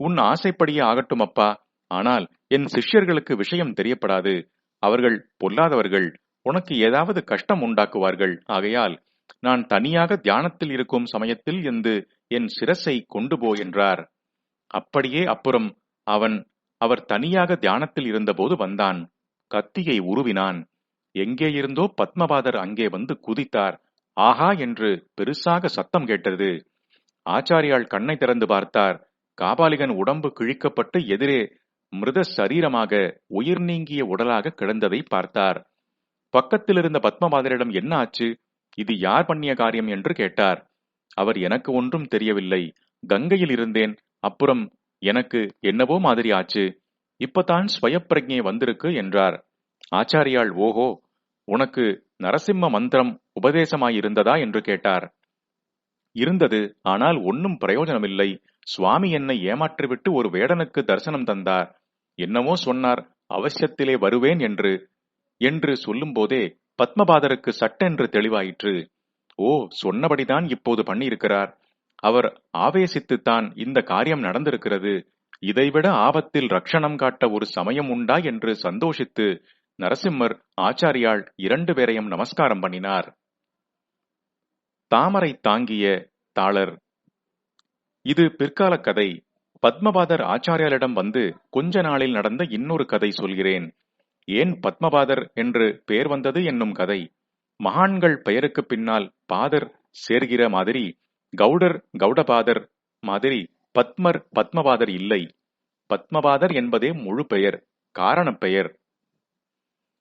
உன் ஆசைப்படியே ஆகட்டும் அப்பா. ஆனால் என் சிஷ்யர்களுக்கு விஷயம் தெரியப்படாது. அவர்கள் பொல்லாதவர்கள். உனக்கு ஏதாவது கஷ்டம் உண்டாக்குவார்கள். ஆகையால் நான் தனியாக தியானத்தில் இருக்கும் சமயத்தில் என்று என் சிரசை கொண்டு போ என்றார். அப்படியே அப்புறம் அவன் அவர் தனியாக தியானத்தில் இருந்தபோது வந்தான். கத்தியை உருவினான். எங்கே இருந்தோ பத்மபாதர் அங்கே வந்து குதித்தார். ஆஹா என்று பெருசாக சத்தம் கேட்டது. ஆச்சாரியால் கண்ணை திறந்து பார்த்தார். காபாலிகன் உடம்பு கிழிக்கப்பட்டு எதிரே மிருத சரீரமாக உயிர் நீங்கிய உடலாக கிடந்ததை பார்த்தார். பக்கத்தில் இருந்த பத்மபாதரிடம் என்ன ஆச்சு? இது யார் பண்ணிய காரியம் என்று கேட்டார். அவர் எனக்கு ஒன்றும் தெரியவில்லை. கங்கையில் இருந்தேன். அப்புறம் எனக்கு என்னவோ மாதிரி ஆச்சு. இப்பதான் ஸ்வயப்பிரஜை வந்திருக்கு என்றார். ஆச்சாரியாள் ஓஹோ! உனக்கு நரசிம்ம மந்திரம் உபதேசமாயிருந்ததா? என்று கேட்டார். இருந்தது. ஆனால் ஒன்னும் பிரயோஜனமில்லை. சுவாமி என்னை ஏமாற்றிவிட்டு ஒரு வேடனுக்கு தரிசனம் தந்தார். என்னவோ சொன்னார் அவசியத்திலே வருவேன் என்று. என்று சொல்லும்போதே பத்மபாதருக்கு சட்டென்று தெளிவாயிற்று. ஓ சொன்னபடிதான் இப்போது பண்ணியிருக்கிறார். அவர் ஆவேசித்துத்தான் இந்த காரியம் நடந்திருக்கிறது. இதைவிட ஆபத்தில் ரட்சணம் காட்ட ஒரு சமயம் உண்டா? என்று சந்தோஷித்து நரசிம்மர் ஆச்சாரியாள் இரண்டு பேரையும் நமஸ்காரம் பண்ணினார். தாமரை தாங்கிய தாளர் இது பிற்கால கதை. பத்மபாதர் ஆச்சாரியாரிடம் வந்து கொஞ்ச நாளில் நடந்த இன்னொரு கதை சொல்கிறேன். ஏன் பத்மபாதர் என்று பெயர் வந்தது என்னும் கதை. மகான்கள் பெயருக்கு பின்னால் பாதர் சேர்கிற மாதிரி கவுடர் கவுடபாதர் மாதிரி பத்மர் பத்மபாதர் இல்லை. பத்மபாதர் என்பதே முழு பெயர் காரணப் பெயர்.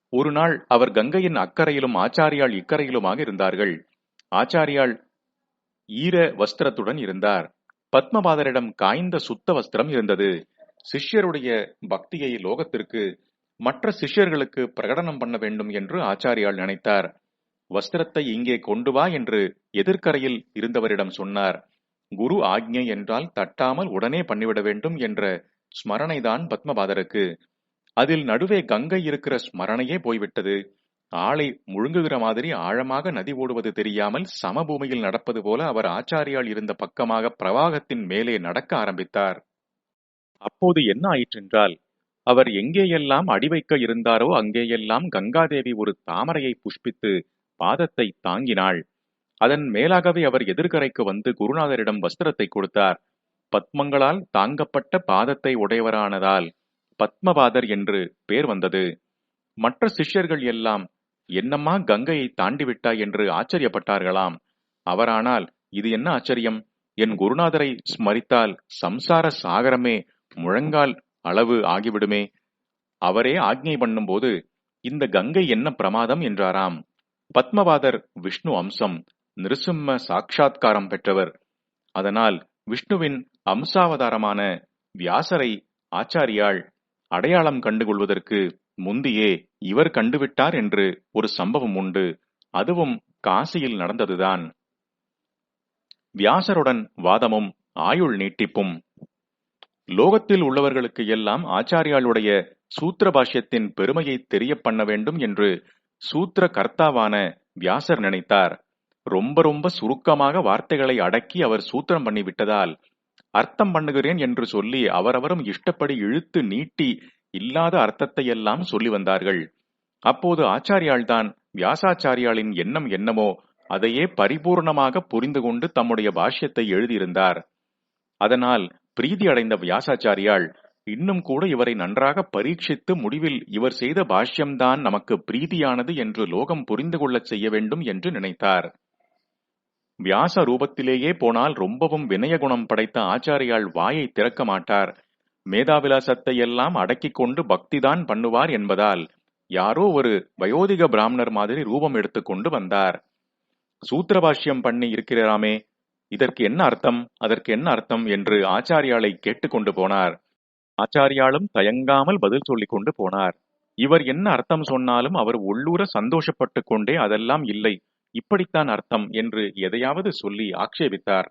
ஒரு நாள் அவர் கங்கையின் அக்கறையிலும் ஆச்சாரியாள் இக்கரையிலுமாக இருந்தார்கள். ஆச்சாரியால் ஈர வஸ்திரத்துடன் இருந்தார். பத்மபாதரிடம் காய்ந்த சுத்த வஸ்திரம் இருந்தது. சிஷ்யருடைய பக்தியை லோகத்திற்கு மற்ற சிஷ்யர்களுக்கு பிரகடனம் பண்ண வேண்டும் என்று ஆச்சாரியால் நினைத்தார். வஸ்திரத்தை இங்கே கொண்டு வா என்று எதிர்க்கரையில் இருந்தவரிடம் சொன்னார். குரு ஆக்ஞை என்றால் தட்டாமல் உடனே பண்ணிவிட வேண்டும் என்ற ஸ்மரணைதான் பத்மபாதருக்கு. அதில் நடுவே கங்கை இருக்கிற ஸ்மரணையே போய்விட்டது. ஆளை முழுங்குகிற மாதிரி ஆழமாக நதி ஓடுவது தெரியாமல் சமபூமியில் நடப்பது போல அவர் ஆச்சாரியால் இருந்த பக்கமாக பிரவாகத்தின் மேலே நடக்க ஆரம்பித்தார். அப்போது என்ன ஆயிற்றென்றால் அவர் எங்கேயெல்லாம் அடி வைக்க இருந்தாரோ அங்கேயெல்லாம் கங்காதேவி ஒரு தாமரையை புஷ்பித்து பாதத்தை தாங்கினாள். அதன் மேலாகவே அவர் எதிர்கரைக்கு வந்து குருநாதரிடம் வஸ்திரத்தை கொடுத்தார். பத்மங்களால் தாங்கப்பட்ட பாதத்தை உடையவரானதால் பத்மபாதர் என்று பேர் வந்தது. மற்ற சிஷ்யர்கள் எல்லாம் என்னம்மா கங்கையை தாண்டிவிட்டாய் என்று ஆச்சரியப்பட்டார்களாம். அவரானால் இது என்ன ஆச்சரியம்? என் குருநாதரை ஸ்மரித்தால் சம்சார சாகரமே முழங்கால் அளவு ஆகிவிடுமே. அவரே ஆக்ஞை பண்ணும்போது இந்த கங்கை என்ன பிரமாதம் என்றாராம். பத்மவாதர் விஷ்ணு அம்சம் நிருசிம்ம சாட்சா்காரம் பெற்றவர். அதனால் விஷ்ணுவின் அம்சாவதாரமான வியாசரை ஆச்சாரியாள் அடையாளம் கண்டுகொள்வதற்கு முந்தியே இவர் கண்டுவிட்டார் என்று ஒரு சம்பவம் உண்டு. அதுவும் காசியில் நடந்ததுதான். வியாசருடன் வாதமும் ஆயுள் நீட்டிப்பும். லோகத்தில் உள்ளவர்களுக்கு எல்லாம் ஆச்சாரியாளுடைய சூத்திர பாஷ்யத்தின் பெருமையை தெரிய பண்ண வேண்டும் என்று சூத்திர கர்த்தாவான வியாசர் நினைத்தார். ரொம்ப ரொம்ப சுருக்கமாக வார்த்தைகளை அடக்கி அவர் சூத்திரம் பண்ணிவிட்டதால் அர்த்தம் பண்ணுகிறேன் என்று சொல்லி அவரவரும் இஷ்டப்படி இழுத்து நீட்டி இல்லாத அர்த்தத்தை எல்லாம் சொல்லி வந்தார்கள். அப்போது ஆச்சாரியால்தான் வியாசாச்சாரியாளின் எண்ணம் என்னமோ அதையே பரிபூர்ணமாக புரிந்து கொண்டு தம்முடைய பாஷ்யத்தை எழுதியிருந்தார். அதனால் பிரீதி அடைந்த வியாசாச்சாரியால் இன்னும் கூட இவரை நன்றாக பரீட்சித்து முடிவில் இவர் செய்த பாஷ்யம்தான் நமக்கு பிரீதியானது என்று லோகம் புரிந்து கொள்ளச் செய்ய வேண்டும் என்று நினைத்தார். வியாச ரூபத்திலேயே போனால் ரொம்பவும் வினயகுணம் படைத்த ஆச்சாரியால் வாயை திறக்க மாட்டார். மேதாவிலாசத்தை எல்லாம் அடக்கிக் கொண்டு பக்திதான் பண்ணுவார் என்பதால் யாரோ ஒரு வயோதிக பிராமணர் மாதிரி ரூபம் எடுத்துக்கொண்டு வந்தார். சூத்திரபாஷ்யம் பண்ணி இருக்கிறாமே இதற்கு என்ன அர்த்தம் அதற்கு என்ன அர்த்தம் என்று ஆச்சாரியாலை கேட்டுக்கொண்டு போனார். ஆச்சாரியாலும் தயங்காமல் பதில் சொல்லிக் கொண்டு போனார். இவர் என்ன அர்த்தம் சொன்னாலும் அவர் உள்ளூர சந்தோஷப்பட்டு கொண்டே அதெல்லாம் இல்லை இப்படித்தான் அர்த்தம் என்று எதையாவது சொல்லி ஆக்ஷேபித்தார்.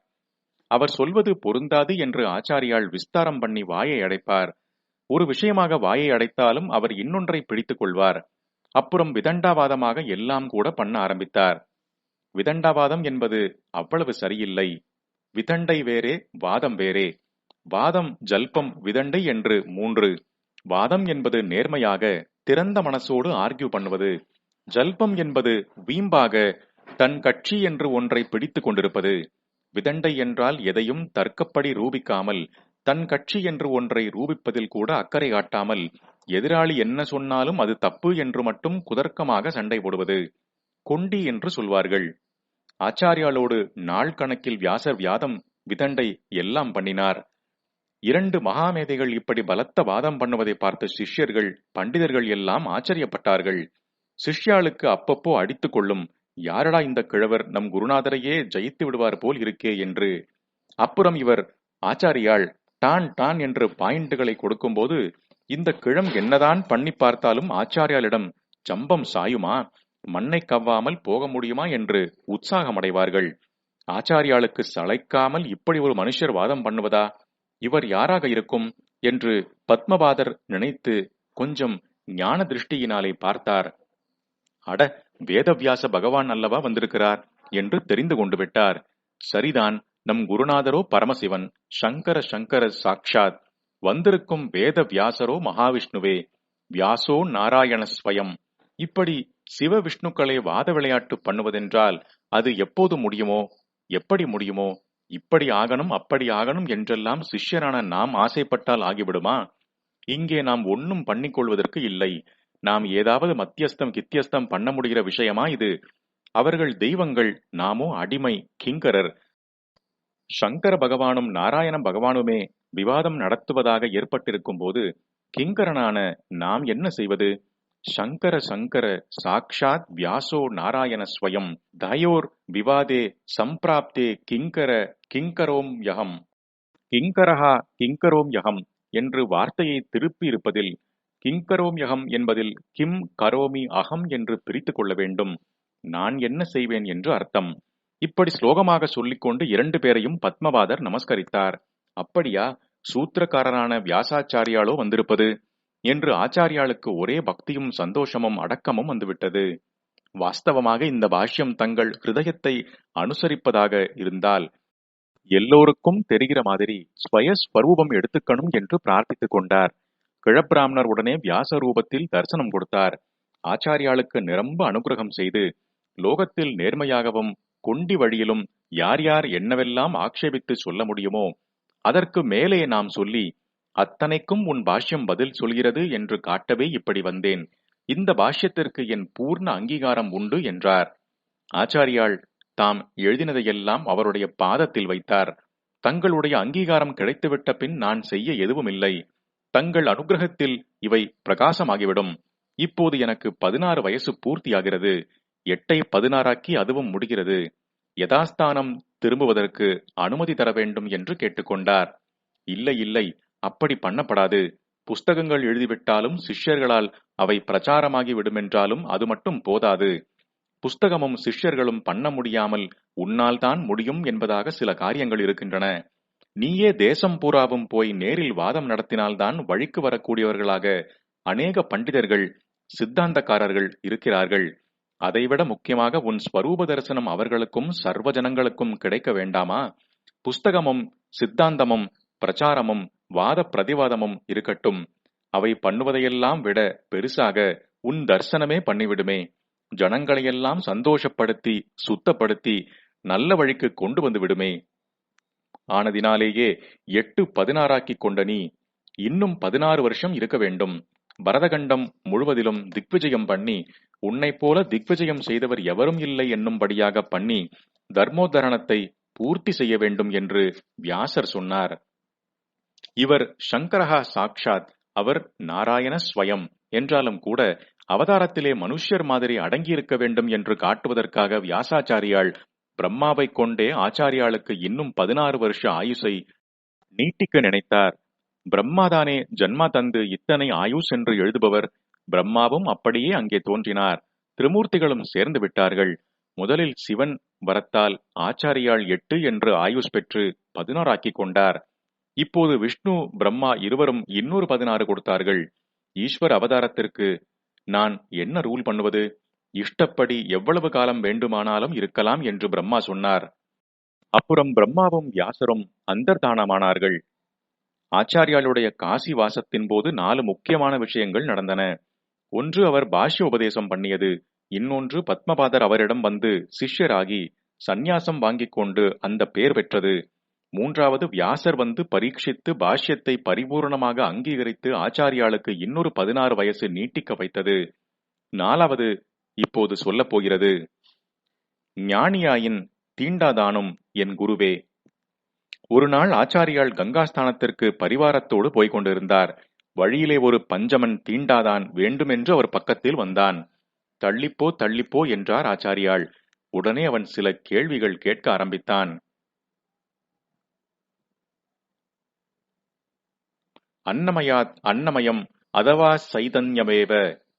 அவர் சொல்வது பொருந்தாது என்று ஆச்சாரியால் விஸ்தாரம் பண்ணி வாயை அடைப்பார். ஒரு விஷயமாக வாயை அடைத்தாலும் அவர் இன்னொன்றை பிடித்துக் கொள்வார். அப்புறம் விதண்டாவாதமாக எல்லாம் கூட பண்ண ஆரம்பித்தார். விதண்டாவாதம் என்பது அவ்வளவு சரியில்லை. விதண்டை வேறே வாதம் வேறே. வாதம் ஜல்பம் விதண்டை என்று மூன்று. வாதம் என்பது நேர்மையாக திறந்த மனசோடு ஆர்கியூ பண்ணுவது. ஜல்பம் என்பது வீம்பாக தன் கட்சி என்று ஒன்றை பிடித்துக் கொண்டிருப்பது. விதண்டை என்றால் எதையும் தர்க்கப்படி ரூபிக்காமல் தன் கட்சி என்று ஒன்றை ரூபிப்பதில் கூட அக்கறை காட்டாமல் எதிராளி என்ன சொன்னாலும் அது தப்பு என்று மட்டும் குதர்க்கமாக சண்டை போடுவது. கொண்டி என்று சொல்வார்கள். ஆச்சாரியாலோடு நாள் கணக்கில் வியாசர் வியாதம் விதண்டை எல்லாம் பண்ணினார். இரண்டு மகாமேதைகள் இப்படி பலத்த வாதம் பண்ணுவதை பார்த்த சிஷ்யர்கள் பண்டிதர்கள் எல்லாம் ஆச்சரியப்பட்டார்கள். சிஷ்யாளுக்கு அப்பப்போ அடித்துக் கொள்ளும் யாரடா இந்த கிழவர் நம் குருநாதரையே ஜெயித்து விடுவார் போல் இருக்கே என்று அப்புறம் இவர் ஆச்சாரியாள் டான் டான் என்று பாயிண்ட்டுகளை கொடுக்கும்போது இந்த கிழம் என்னதான் பண்ணி பார்த்தாலும் ஆச்சாரியாளிடம் ஜம்பம் சாயுமா? மண்ணை கவ்வாமல் போக முடியுமா? என்று உற்சாகமடைவார்கள். ஆச்சாரியாளுக்கு சளைக்காமல் இப்படி ஒரு மனுஷர் வாதம் பண்ணுவதா? இவர் யாராக இருக்கும்? என்று பத்மபாதர் நினைத்து கொஞ்சம் ஞான திருஷ்டியினாலே பார்த்தார். அட வேதவியாச பகவான் அல்லவா வந்திருக்கிறார் என்று தெரிந்து கொண்டு விட்டார். சரிதான் நம் குருநாதரோ பரமசிவன் சங்கர சங்கர சாக்ஷாத் வந்திருக்கும் வேத வியாசரோ மகாவிஷ்ணுவே வியாசோ நாராயண ஸ்வயம். இப்படி சிவ விஷ்ணுக்களை வாத விளையாட்டு பண்ணுவதென்றால் அது எப்போது முடியுமோ எப்படி முடியுமோ இப்படி ஆகணும் அப்படி ஆகணும் என்றெல்லாம் சிஷ்யரான நாம் ஆசைப்பட்டால் ஆகிவிடுமா? இங்கே நாம் ஒன்னும் பண்ணிக்கொள்வதற்கு இல்லை. நாம் ஏதாவது மத்தியஸ்தம் கித்தியஸ்தம் பண்ண முடிகிற விஷயமா இது? அவர்கள் தெய்வங்கள் நாமோ அடிமை கிங்கரர். சங்கர பகவானும் நாராயணம் பகவானுமே விவாதம் நடத்துவதாக ஏற்பட்டிருக்கும் போது கிங்கரனான நாம் என்ன செய்வது? சங்கர சங்கர சாக்ஷாத் வியாசோ நாராயண ஸ்வயம் தயோர் விவாதே சம்பிராப்தே கிங்கர கிங்கரோம் யகம். கிங்கரஹா கிங்கரோம் யகம் என்று வார்த்தையை திருப்பி இருப்பதில் கிங்கரோம் யகம் என்பதில் கிம் கரோமி அகம் என்று பிரித்துக் கொள்ள வேண்டும். நான் என்ன செய்வேன் என்று அர்த்தம். இப்படி ஸ்லோகமாக சொல்லிக்கொண்டு இரண்டு பேரையும் பத்மபாதர் நமஸ்கரித்தார். அப்படியா? சூத்திரக்காரரான வியாசாச்சாரியாலோ வந்திருப்பது? என்று ஆச்சாரியாளுக்கு ஒரே பக்தியும் சந்தோஷமும் அடக்கமும் வந்துவிட்டது. வாஸ்தவமாக இந்த பாஷ்யம் தங்கள் ஹிருதயத்தை அனுசரிப்பதாக இருந்தால் எல்லோருக்கும் தெரிகிற மாதிரி ஸ்வயஸ்வரூபம் எடுத்துக்கணும் என்று பிரார்த்தித்துக் கொண்டார். கிழப்பிராமணர் உடனே வியாச ரூபத்தில் தரிசனம் கொடுத்தார். ஆச்சாரியாளுக்கு நிரம்ப அனுகிரகம் செய்து லோகத்தில் நேர்மையாகவும் கொண்டி வழியிலும் யார் யார் என்னவெல்லாம் ஆக்ஷேபித்து சொல்ல முடியுமோ அதற்கு மேலே நாம் சொல்லி அத்தனைக்கும் உன் பாஷ்யம் பதில் சொல்கிறது என்று காட்டவே இப்படி வந்தேன். இந்த பாஷ்யத்திற்கு என் பூர்ண அங்கீகாரம் உண்டு என்றார். ஆச்சாரியாள் தாம் எழுதினதையெல்லாம் அவருடைய பாதத்தில் வைத்தார். தங்களுடைய அங்கீகாரம் கிடைத்துவிட்ட பின் நான் செய்ய எதுவும் இல்லை தங்கள் அனுகிரகத்தில் இவை பிரகாசமாகிவிடும். இப்போது எனக்கு பதினாறு வயசு பூர்த்தியாகிறது. எட்டை பதினாறாக்கி அதுவும் முடிகிறது. யதாஸ்தானம் திரும்புவதற்கு அனுமதி தர வேண்டும் என்று கேட்டுக்கொண்டார். இல்லை இல்லை அப்படி பண்ணப்படாது. புஸ்தகங்கள் எழுதிவிட்டாலும் சிஷ்யர்களால் அவை பிரச்சாரமாகி விடுமென்றாலும் அது மட்டும் போதாது. புஸ்தகமும் சிஷ்யர்களும் பண்ண முடியாமல் உன்னால் தான் முடியும் என்பதாக சில காரியங்கள் இருக்கின்றன. நீயே தேசம் பூராவும் போய் நேரில் வாதம் நடத்தினால்தான் வழிக்கு வரக்கூடியவர்களாக அநேக பண்டிதர்கள் சித்தாந்தக்காரர்கள் இருக்கிறார்கள். அதைவிட முக்கியமாக உன் ஸ்வரூப தரிசனம் அவர்களுக்கும் சர்வ ஜனங்களுக்கும் கிடைக்க வேண்டாமா? புஸ்தகமும் சித்தாந்தமும் பிரச்சாரமும் வாத பிரதிவாதமும் இருக்கட்டும். அவை பண்ணுவதையெல்லாம் விட பெருசாக உன் தர்சனமே பண்ணிவிடுமே. ஜனங்களையெல்லாம் சந்தோஷப்படுத்தி சுத்தப்படுத்தி நல்ல வழிக்கு கொண்டு வந்து விடுமே. ஆனதினாலேயே எட்டு பதினாறாக்கி கொண்ட நீ இன்னும் பதினாறு வருஷம் இருக்க வேண்டும். பரதகண்டம் முழுவதிலும் திக்விஜயம் பண்ணி உன்னைப் போல திக்விஜயம் செய்தவர் எவரும் இல்லை என்னும்படியாக பண்ணி தர்மோத்தரணத்தை பூர்த்தி செய்ய வேண்டும் என்று வியாசர் சொன்னார். இவர் சங்கரஹா சாக்ஷாத் அவர் நாராயண ஸ்வயம் என்றாலும் கூட அவதாரத்திலே மனுஷ்யர் மாதிரி அடங்கியிருக்க வேண்டும் என்று காட்டுவதற்காக வியாசாச்சாரியாள் பிரம்மாவை கொண்டே ஆச்சாரியாளுக்கு இன்னும் பதினாறு வருஷ ஆயுசை நீட்டிக்க நினைத்தார். பிரம்மாதானே ஜன்மா தந்து இத்தனை ஆயுஷ் என்று எழுதுபவர் பிரம்மாவும் அப்படியே அங்கே தோன்றினார். திருமூர்த்திகளும் சேர்ந்து விட்டார்கள். முதலில் சிவன் வரத்தால் ஆச்சாரியாள் எட்டு என்று ஆயுஷ் பெற்று பதினாறாக்கிக் கொண்டார். இப்போது விஷ்ணு பிரம்மா இருவரும் இன்னொரு பதினாறு கொடுத்தார்கள். ஈஸ்வர் அவதாரத்திற்கு நான் என்ன ரூல் பண்ணுவது? இஷ்டப்படி எவ்வளவு காலம் வேண்டுமானாலும் இருக்கலாம் என்று பிரம்மா சொன்னார். அப்புறம் பிரம்மாவும் வியாசரும் அந்தர்தானமானார்கள். ஆச்சாரியாளுடைய காசி வாசத்தின் போது நாலு முக்கியமான விஷயங்கள் நடந்தன. ஒன்று அவர் பாஷ்ய உபதேசம் பண்ணியது. இன்னொன்று பத்மபாதர் அவரிடம் வந்து சிஷ்யராகி சந்நியாசம் வாங்கிக் கொண்டு அந்த பேர் பெற்றது. மூன்றாவது வியாசர் வந்து பரீட்சித்து பாஷ்யத்தை பரிபூர்ணமாக அங்கீகரித்து ஆச்சாரியாளுக்கு இன்னொரு பதினாறு வயசு நீட்டிக்க வைத்தது. நாலாவது இப்போது சொல்லப் போகிறது. ஞானியாயின் தீண்டாதானும் என் குருவே. ஒரு நாள் ஆச்சாரியால் கங்காஸ்தானத்திற்கு பரிவாரத்தோடு போய்க் கொண்டிருந்தார். வழியிலே ஒரு பஞ்சமன் தீண்டாதான் வேண்டுமென்று அவர் பக்கத்தில் வந்தான். தள்ளிப்போ தள்ளிப்போ என்றார் ஆச்சாரியாள் உடனே அவன் சில கேள்விகள் கேட்க ஆரம்பித்தான். அன்னமயாத் அன்னமயம் அதவா சைதன்யமேவ?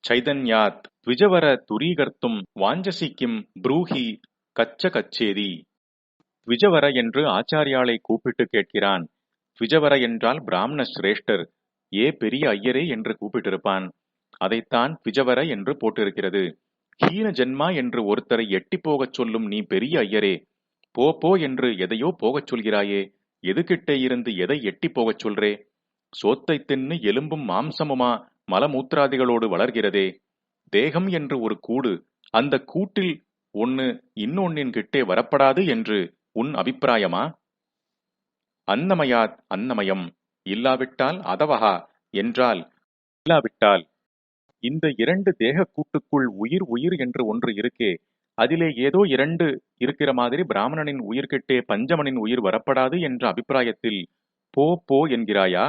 சைதன்யாத் த்விஜவர துரீகர்த்தும் வாஞ்சசிக்கும் ப்ரூஹி கச்ச கச்சேதி த்விஜவர என்று ஆச்சாரியாளை கூப்பிட்டு கேட்கிறான். த்விஜவர என்றால் பிராமண சிரேஷ்டர். ஏ பெரிய ஐயரே என்று கூப்பிட்டிருப்பான். அதைத்தான் த்விஜவர என்று போட்டிருக்கிறது. ஹீன ஜென்மா என்று ஒருத்தரை எட்டி போகச் சொல்லும் நீ பெரிய ஐயரே. போ போ என்று எதையோ போகச் சொல்கிறாயே. எதுகிட்டே இருந்து எதை எட்டி போகச் சொல்றே? சோத்தை தின்னு எலும்பும் மாம்சமுமா? மலமூத்திராதிகளோடு வளர்கிறதே. தேகம் என்று ஒரு கூடு அந்த கூட்டில் ஒன்னு இன்னொன்னின் கிட்டே வரப்படாது என்று உன் அபிப்பிராயமா? அன்னமயாத் அன்னமயம் இல்லாவிட்டால் அதவகா என்றால் இல்லாவிட்டால் இந்த இரண்டு தேக கூட்டுக்குள் உயிர் உயிர் என்று ஒன்று இருக்கே அதிலே ஏதோ இரண்டு இருக்கிற மாதிரி பிராமணனின் உயிர்கிட்டே பஞ்சமனின் உயிர் வரப்படாது என்ற அபிப்பிராயத்தில் போ போ என்கிறாயா?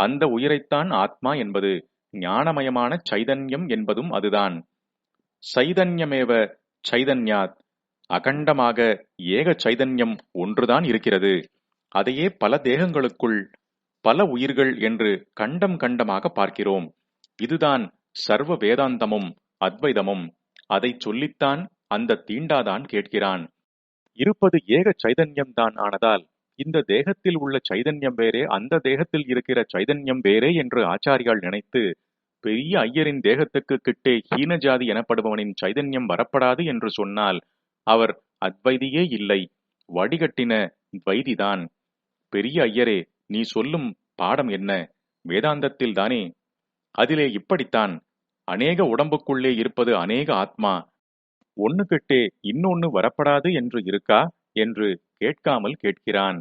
அந்த உயிரைத்தான் ஆத்மா என்பது ஞானமயமான சைதன்யம் என்பதும் அதுதான். சைதன்யமேவ சைதன்யாத் அகண்டமாக ஏக சைதன்யம் ஒன்றுதான் இருக்கிறது. அதையே பல தேகங்களுக்குள் பல உயிர்கள் என்று கண்டம் கண்டமாக பார்க்கிறோம். இதுதான் சர்வ வேதாந்தமும் அத்வைதமும். அதை சொல்லித்தான் அந்த தீண்டாதான் கேட்கிறான். இருப்பது ஏக சைதன்யம்தான் ஆனதால் இந்த தேகத்தில் உள்ள சைதன்யம் வேறே அந்த தேகத்தில் இருக்கிற சைதன்யம் வேறே என்று ஆச்சாரியால் நினைத்து பெரிய ஐயரின் தேகத்துக்கு கிட்டே ஹீன ஜாதி எனப்படுபவனின் சைதன்யம் வரப்படாது என்று சொன்னால் அவர் அத்வைதியே இல்லை. வடிகட்டின துவைதிதான். பெரிய ஐயரே நீ சொல்லும் பாடம் என்ன? வேதாந்தத்தில் தானே? அதிலே இப்படித்தான். அநேக உடம்புக்குள்ளே இருப்பது அநேக ஆத்மா. ஒன்னு கிட்டே இன்னொன்னு வரப்படாது என்று இருக்கா? என்று கேட்காமல் கேட்கிறான்.